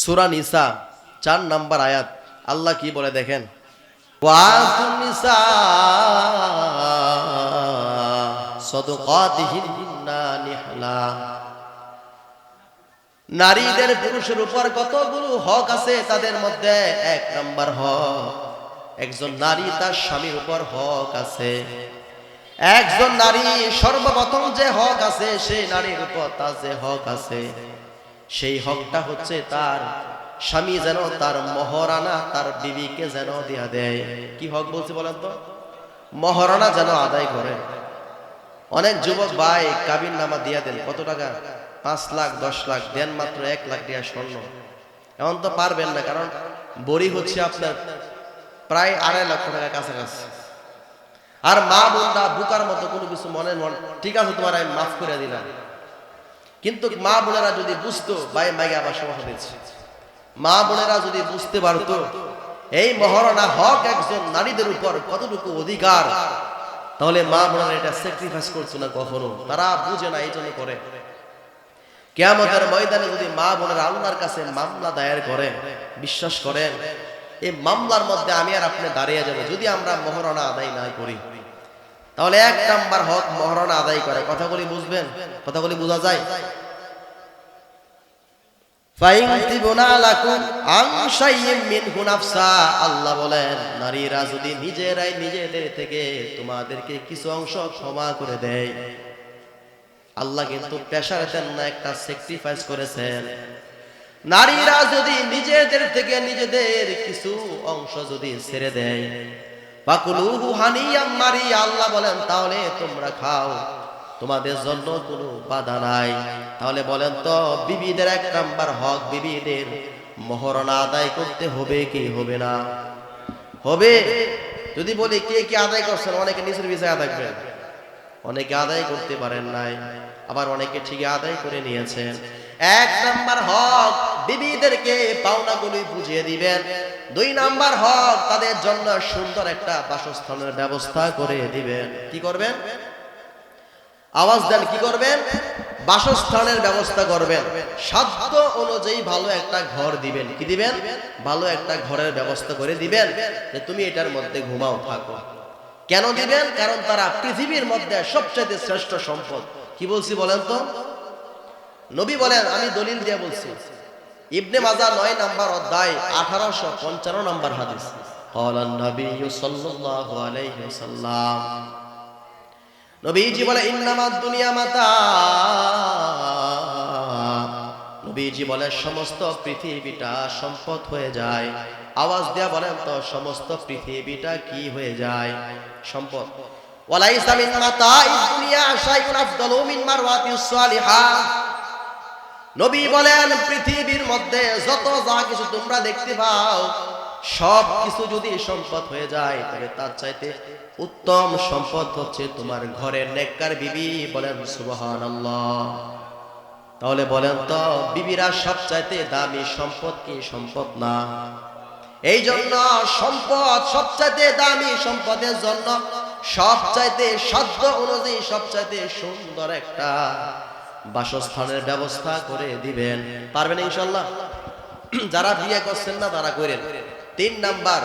সুরা নিসা, চার নাম্বার আয়াত। আল্লাহ কি বলে দেখেন? নারীদের পুরুষের উপর কতগুলো হক আছে তাদের মধ্যে এক নাম্বার হক। একজন নারী তার স্বামীর উপর হক আছে। একজন নারী সর্বপ্রথম যে হক আছে, সেই নারীর উপর তার যে হক আছে। সেই হকটা হচ্ছে তার স্বামী যেন তার মহারানা তার বিবিকে যেন দিয়া দেয়। কি হক বলছে বলেন তো? মহারানা যেন আদায় করে। অনেক যুবক ভাই কাবিন নামা দিয়া দেন। কত টাকা? পাঁচ লাখ, দশ লাখ, দেন মাত্র এক লাখ টাকা স্বর্ণ। এমন তো পারবেন না, কারণ বড়ি হচ্ছে আপনার প্রায় আড়াই লক্ষ টাকা কাছাকাছি। আর মা বোনরা বুকার মতো কোনো কিছু মনে মন ঠিক আছে তোমার, আমি মাফ করে দিলাম। কিন্তু মা বোনেরা যদি বুঝতো, ভাই মাইকে আবার সমস্যা দিচ্ছে মা বোনেরা যদি বুঝতে পারতো, এই মহারণা হক একজন নারীদের উপর কতটুকু অধিকার, তাহলে মা বোনেরা এটা স্যাক্রিফাইস করছে না কখনো। তারা বুঝে না এই জন্য করে। কেয়ামতের ময়দানে যদি মা বোনেরা আল্লাহর কাছে মামলা দায়ের করে, বিশ্বাস করেন এই মামলার মধ্যে আমি আর আপনি দাঁড়িয়ে যাব, যদি আমরা মহারণা আদায় না করি। তাহলে এক নাম্বার হক মহারণা আদায় করে। কথাগুলি বুঝবেন? কথাগুলি বোঝা যায়? আল্লাহ বলেন, নারীরা যদি নিজেরাই নিজেদের থেকে তোমাদেরকে কিছু অংশ ক্ষমা করে দেয়, আল্লাহ কিন্তু পেশার না, একটা স্যাক্রিফাইস করেছেন। নারীরা যদি নিজেদের থেকে নিজেদের কিছু অংশ যদি ছেড়ে দেয় পাকুলুহু হানিয়াম আল্লাহ বলেন, তাহলে তোমরা খাও। তোমাদের জন্য কোনো বাধা নাই। তাহলে বলেন তো, বিবিদের এক নাম্বার হক বিবিদের মহরণা আদায় করতে হবে কি হবে না? হবে? যদি বলি কে কে আদায় করছেন, অনেকে নিচের বিষয়ে থাকবেন অনেকে আদায় করতে পারেন নাই, আবার অনেকে ঠিক আদায় করে নিয়েছেন। এক নাম্বার হক বিবিদেরকে পাওনাগুলি বুঝিয়ে দিবেন। দুই নাম্বার হক তাদের জন্য সুন্দর একটা বাসস্থানের ব্যবস্থা করে দিবেন। কি করবেন? আওয়াজ দেন, কি করবেন? বাসস্থানের ব্যবস্থা করবেন। সাধ্য অনুযায়ী ভালো একটা ঘর দিবেন। কি দিবেন? ভালো একটা ঘরের ব্যবস্থা করে দিবেন যে তুমি এটার মধ্যে ঘুমাও, থাকো। কেন দিবেন? কারণ তারা পৃথিবীর মধ্যে সবচেয়ে শ্রেষ্ঠ সম্পদ। কি বলছি বলেন তো? নবী বলেন, আমি দলিল দিয়ে বলছি। ইবনে মাজা নয় নাম্বার অধ্যায়, আঠারোশো পঞ্চান্ন নাম্বার হাদিস। বলে দুনিয়া মাতা। বলে, সমস্ত পৃথিবীটা সম্পদ হয়ে যায়। আওয়াজ দিয়া বলেন, তো সমস্ত পৃথিবীটা কি হয়ে যায়? সম্পদ। ওয়ালাইসা মিন মাতা নবী বলেন, পৃথিবীর মধ্যে যত যা কিছু তোমরা দেখতে পাও, সব কিছু যদি সম্পদ হয়ে যায়, তবে তার চাইতে উত্তম সম্পদ হচ্ছে তোমার ঘরের নেককার বিবি। বলেন সুবহান তাহলে বলেন তো, বিবিরা সব চাইতে দামি সম্পদ কি সম্পদ না? এই জন্য সম্পদ সবচাইতে দামি সম্পদের জন্য সবচাইতে সাধ্য অনুযায়ী সবচাইতে সুন্দর একটা বাসস্থানের ব্যবস্থা করে দিবেন। পারবেন ইনশাল্লাহ যারা বিয়ে করছেন না, তারা করেন। তিন নাম্বার,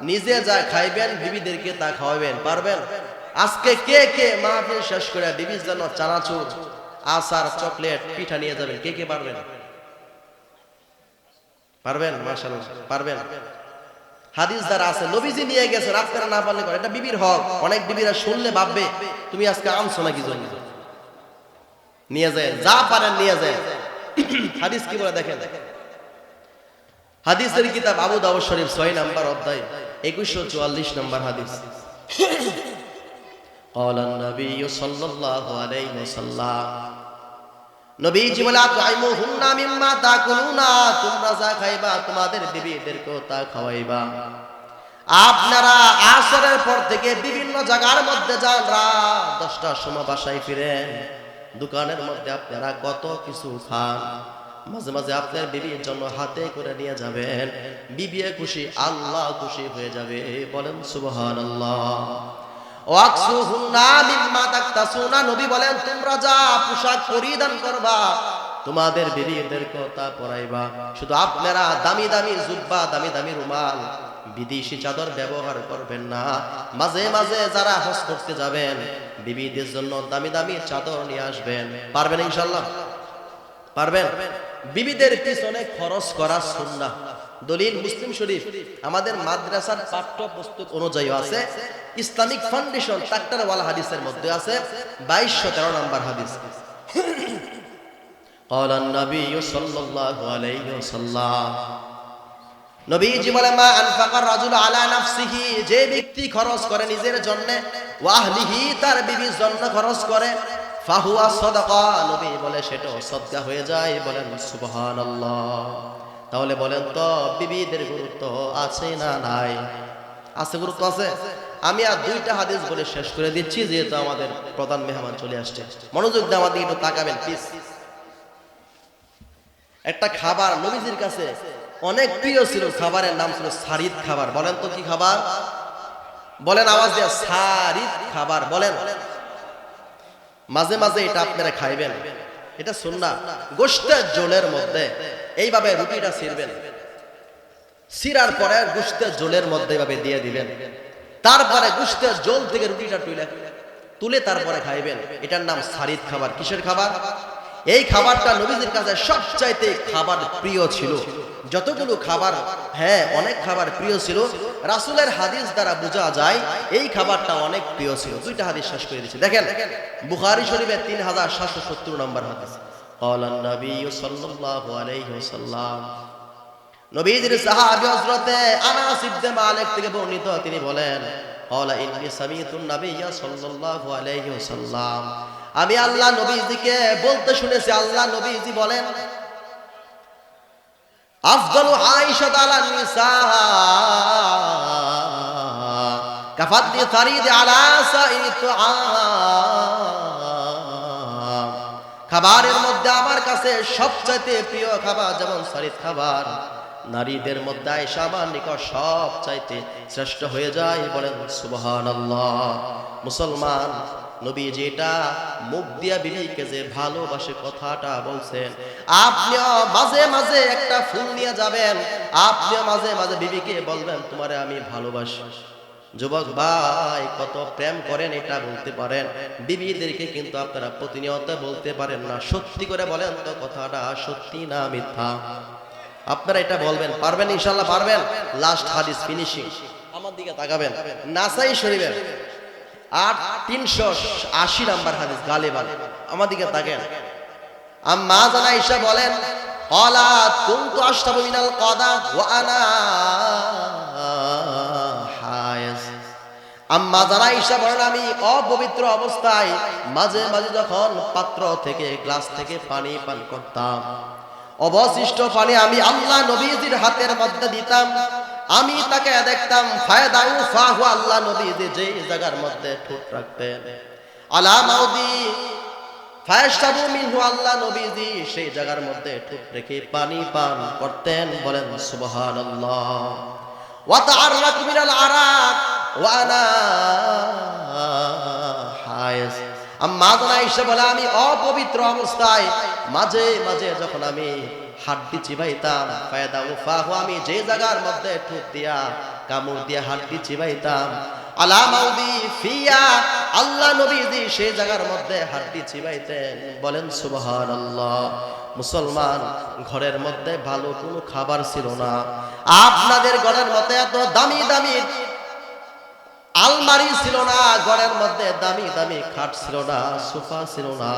নিজে যা খাইবেন, বিবিদেরকে তা খাওয়াবেন। পারবেন? আজকে কে কে মাহফিল শেষ করে বিবির জন্য চানাচুর, আচার, চকলেট, পিঠা নিয়ে যাবেন? কে কে পারবেন? পারবেন? মাশাআল্লাহ, পারবেন। হাদিস দ্বারা আছে, নবীজি নিয়ে গেছেন আপনারা না পারলে করে। এটা বিবির হক। অনেক বিবিরা শুনলে ভাববে, তুমি আজকে আনছো নাকি জন্য নিয়ে যায় যা পারেন নিয়ে যায় হাদিস কি বলে দেখেন হাদিসের কিতাব আবু দাউদ শরীফ ছয় নাম্বার অধ্যায় একুশশো চুয়াল্লিশ নাম্বার হাদিস قال النبي صلى الله عليه وسلم নবীজি বলে আতাইমুহুন্না মিম্মা তাকুলুনা তোমরা যা খাইবা তোমাদের বিবিদেরকেও তা খাওয়াইবা আপনারা আসরের পর থেকে বিভিন্ন জায়গার মধ্যে যান রাত দশটার সময় বাসায় ফিরেন দোকানের মধ্যে আপনারা কত কিছু খান? মাঝে মাঝে আপনার বিবির জন্য হাতে করে নিয়ে যাবেন। বিবিয়ে খুশি, আল্লাহ খুশি হয়ে যাবে। বলেন সুবহান আল্লাহ পরিধান করবা, তোমাদের শুধু আপনারা দামি দামি দামি দামি রুমাল, বিদেশি চাদর ব্যবহার করবেন না। মাঝে মাঝে যারা হজ করতে যাবেন বিবিদের জন্য দামি দামি চাদর নিয়ে আসবেন পারবেন ইনশাল্লাহ পারবেন বিবিদের পিছনে খরচ করা সুন্নাহ দলিল মুসলিম শরীফ আমাদের মাদ্রাসার পাঠ্য পুস্তক অনুযায়ী আছে ইসলামিক ফাউন্ডেশন তাক্তার ওয়াল হাদিসের মধ্যে আছে বাইশশো তেরো নম্বর হাদিস قال النبي صلى الله عليه وسلم নবীজি বলে মা আনফাকার রাজুল আলা নাফসিহি। যে ব্যক্তি খরচ করে নিজের জন্য ওয়াহলিহি তার বিবির জন্য খরচ করে, ফাহুয়া সাদাকা। নবী বলে, সেটাও সদকা হয়ে যায়। বলেন, সুবহানাল্লাহ। তাহলে বলেন তো, বিবিদের গুরুত্ব আছে না নাই? আছে গুরুত্ব আছে। আমি আর দুইটা হাদিস বলে শেষ করে দিচ্ছি, যেহেতু আমাদের প্রধান মেহমান চলে আসছে। মনোযোগ দিয়ে আমাদের একটু তাকাবেন প্লিজ একটা খাবার নবীজির কাছে অনেক প্রিয় ছিল, খাবারের নাম ছিল সারিদ খাবার। বলেন তো কি খাবার? বলেন আওয়াজ দিয়ে, সারিদ খাবার, বলেন। মাঝে মাঝে এটা আপনারা খাইবেন। এটা শুননা গোষ্ঠের জোলের মধ্যে এইভাবে রুটিটা ছিঁড়বেন। সিরার পরে গুস্তের জোলের মধ্যে এভাবে দিয়ে দিবেন। তারপরে গুস্তের জোল থেকে রুটিটা তুলে তুলে তারপরে খাইবেন। এটার নাম সারিদ খাবার। কিসের খাবার? এই খাবারটা নবীদের কাছে সবচাইতে খাবার প্রিয় ছিল যতগুলো খাবার হ্যাঁ অনেক খাবার প্রিয় ছিল রাসুলের হাদিস দ্বারা বোঝা যায় এই খাবারটা অনেক প্রিয় ছিল দুইটা হাদিস শেষ করে দিচ্ছি দেখেন বুখারি শরীফের তিন হাজার সাতশো সত্তর নম্বর হাদিস قال النبي صلى الله عليه وسلم নবীজির সাহাবী হযরতে আনাস ইবনে মালিক থেকে বর্ণিত তিনি বলেন قال اني سمعت النبي صلى الله عليه وسلم আমি আল্লাহ নবীজিকে বলতে শুনেছি, আল্লাহ নবীজি বলেন, আফদালু নিসা খাবারের মধ্যে আমার কাছে সবচাইতে প্রিয় খাবার যেমন সারিদ খাবার, নারীদের মধ্যে আয়েশা আমার নিকট সবচাইতে শ্রেষ্ঠ হয়ে যায় বলেন সুবহানাল্লাহ। মুসলমান নবী যেটা মুখ দিয়া বিবিকে যে ভালোবাসে কথাটা বলছেন, আপনিও মাঝে মাঝে একটা ফুল নিয়ে যাবেন, আপনিও মাঝে মাঝে বিবিকে বলবেন, তোমারে আমি ভালোবাসি। যুবক ভাই, কত প্রেম করেন এটা বলতে পারেন। বিবিদেরকে কিন্তু আপনারা প্রতিনিয়ত বলতে পারেন না। সত্যি করে বলেন তো কথাটা, সত্যি না মিথ্যা? আপনারা এটা বলবেন, পারবেন ইনশাল্লাহ পারবেন। লাস্ট হাদিস ফিনিশিং আমার দিকে তাকাবেন। নাসাই শরীফের আর তিনশো আশি নাম্বার হাদিস গালিবান আমাদিকে তাকেন আম্মা জানা ঈশা বলেন, কলা তুম তো আস্তাবু মিনাল কদা ওয়ানা আম্মা জানা ঈশা বলেন, আমি অপবিত্র অবস্থায় মাঝে মাঝে যখন পাত্র থেকে গ্লাস থেকে পানি পান করতাম, অবশিষ্ট পানি আমি আল্লাহ নবীজির হাতের মধ্যে দিতাম না আমি তাকে দেখতাম, ফায়দাউ ফাহু আল্লাহ নবীজি যে জায়গার মধ্যে ঠোঁট রাখতেন। আলা মাউদি ফায়াশতাবু মিনহু আল্লাহ নবীজি, সেই জায়গার মধ্যে ঠোঁট রেখে পানি পান করতেন, বলেন, সুবহানাল্লাহ। ওয়া তাআররাকু মিনাল আরাক, ওয়া আনা হায়েস। আম্মা জানা ঈশা বলে, আমি অপবিত্র অবস্থায়। মাঝে মাঝে যখন আমি হাড্ডি চিবাইতাম, ফায়দা উফাহু আমি যে জায়গার মধ্যে ঠুক দিয়া, কামড় দিয়া হাড্ডি চিবাইতাম, আলা মাউদি ফিয়া। আল্লাহ নবীজি সেই জায়গার মধ্যে হাড্ডি চিবাইতেন। বলেন, সুবহানাল্লাহ। মুসলমান ঘরের মধ্যে ভালো কোনো খাবার ছিল না। আপনাদের ঘরের মধ্যে এত দামি দামি আলমারি ছিল না, ঘরের মধ্যে দামি দামি খাট ছিল না, সোফা ছিল না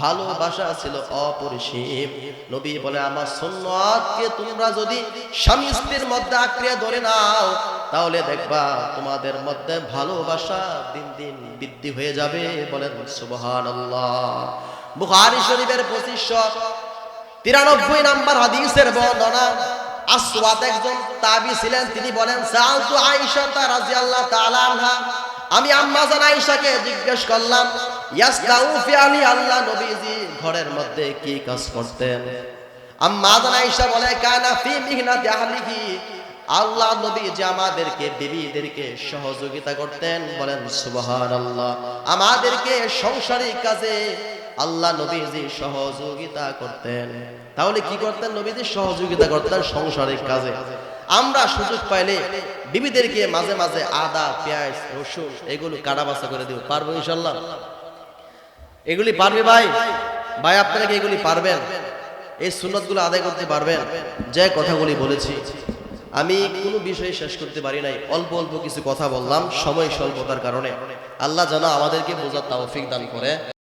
ভালোবাসা ছিল অপরিসীম। নবী বলে, আমার সুন্নাতকে তোমরা যদি স্বামী স্ত্রীর মধ্যে আঁকড়ে ধরে নাও, তাহলে দেখবা তোমাদের মধ্যে ভালোবাসা দিন দিন বৃদ্ধি হয়ে যাবে। বলেন, সুবহানাল্লাহ। বুখারী শরীফের পঁচিশশো তিরানব্বই নাম্বার হাদিসের বর্ণনা আসওয়াদ একজন তাবি ছিলেন, তিনি বলেন, সালতু আয়েশা রাদিয়াল্লাহু তাআলা আনহা। আমি আম্মা জান আয়েশাকে জিজ্ঞেস করলাম ইয়াসনাউ ফি আলি আল্লাহ নবীজি, ঘরের মধ্যে কি কাজ করতেন? আম্মা জান আয়েশা বলে, কানা ফি মিহনাতি আহলিহি। আল্লাহ নবী যে আমাদেরকে, বিবিদেরকে সহযোগিতা করতেন, বলেন, সুবহানাল্লাহ। আমাদেরকে সংসারিক কাজে আল্লাহ নবীজি সহযোগিতা করতেন। তাহলে কি করতেন নবীজি সহযোগিতা করতেন সংসারিক কাজে? আমরা সুযোগ পাইলে বিবিদেরকে মাঝে মাঝে আদা, পেঁয়াজ, রসুন এগুলো কাটা বাছা করে দিব। পারব ইনশাল্লাহ? এগুলি পারবে ভাই? ভাই, আপনারা কি এগুলি পারবেন? এই সুন্নতগুলো আদায় করতে পারবেন? যে কথাগুলি বলেছি। আমি কোনো বিষয়ে শেষ করতে পারি নাই। অল্প অল্প কিছু কথা বললাম। সময় স্বল্পতার কারণে। আল্লাহ যেন আমাদেরকে বোঝার তৌফিক দান করে।